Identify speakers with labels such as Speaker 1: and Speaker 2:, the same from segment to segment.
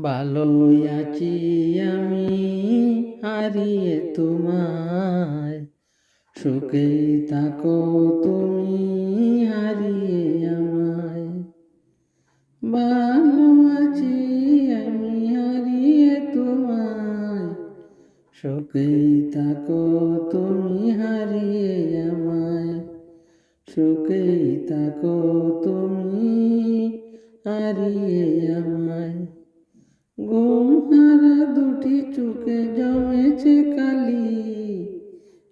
Speaker 1: ভালোই আছি আমি, হারিয়ে তোমায়। সুখে থাকো তুমি, হারিয়ে আমায়। ভালো আছি আমি, হারিয়ে তোমায়। সুখে থাকো তুমি, হারিয়ে আমায়। সুখে থাকো তুমি, হারিয়ে আমায়। ঘুম হারা দুটি চোখে জমেছে কালি।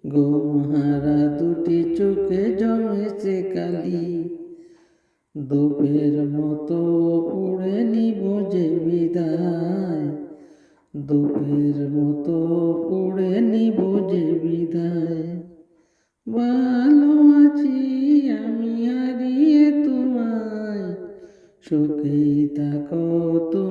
Speaker 1: ঘুম হারা দুটি চোখে জমেছে কালি। দুপের মতো পুড়ে নিব যে বিদায়। দুপের মতো পুড়ে নিব যে বিদায়। ভালো আছি আমি হারিয়ে তোমায়। সুখেই থাকো তুমি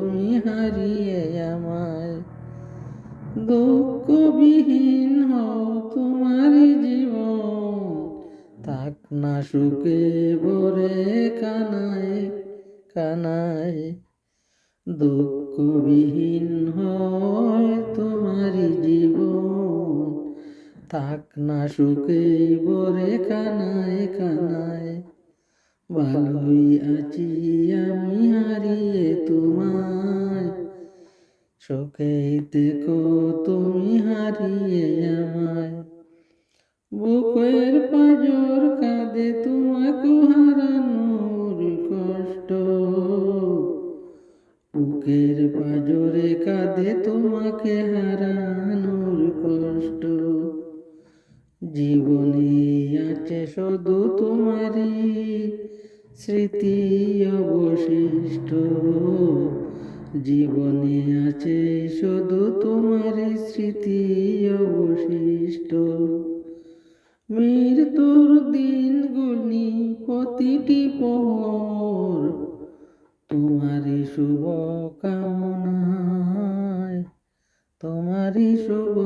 Speaker 1: দুঃখবিহীন হও তোমার জীবন। থাক না সুখে ভরে কানায় কানায়। দুঃখবিহীন হয় তোমার জীবন। থাক না সুখে ভরে কানায় কানায়। ভালোই আছি আমি সুখে দেখো তুমি হারিয়ে আমায়। বুকের পাজর কাঁদে তোমাকে হারানোর কষ্ট। বুকের পাজরে কাঁদে তোমাকে হারানোর কষ্ট। জীবনে আছে শুধু তোমারই স্মৃতি অবশিষ্ট। জীবনে আছে শুধু তোমার স্মৃতি অবশিষ্ট। মৃত্যুর দিনগুলি প্রতিটি পর তোমারই শুভ কামনায় তোমারই শুভ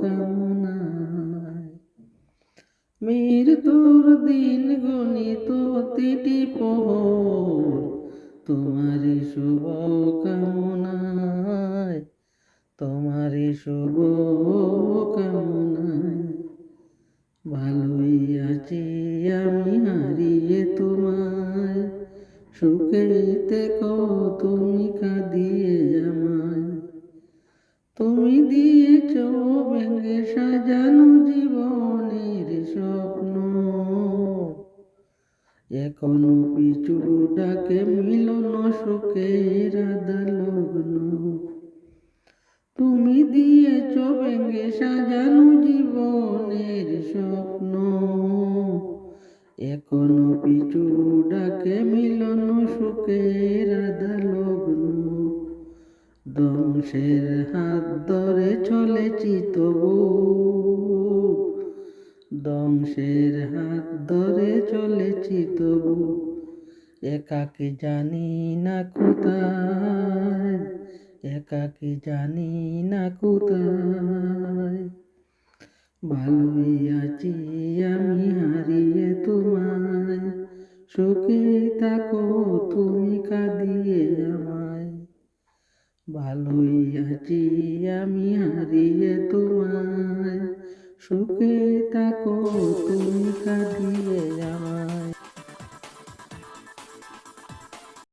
Speaker 1: কামনায় মৃত্যুর দিন গণিত প্রতিটি পর তোমারই শুভ কামনায়, তোমারই শুভ কামনায়। ভালোই আছি আমি হারিয়ে তোমায় সুখে দেখো তুমি কাঁদিয়ে আমায়। তুমি দিয়েছ এখনও ডাকে মিলন সুখের আদালগ্ন তুমি দিয়েছ ভেঙে সাজানো জীবনের স্বপ্ন। এখনও পিছু ডাকে মিলন সুখের আদালগ্ন ধ্বংসের হাত ধরে চলেছি তবু। ধ্বংসের হাত ধরে চলেছি তবু। একাকি জানি না কোথায়, একাকি জানি না কোথায়। ভালোই আছি আমি হারিয়ে তোমায়, সুখে থাকো তুমি কাঁদিয়ে আমায়। ভালোই আছি আমি হারিয়ে তোমায়, সুখে থাকো তুমি কাঁদিয়ে আমায়।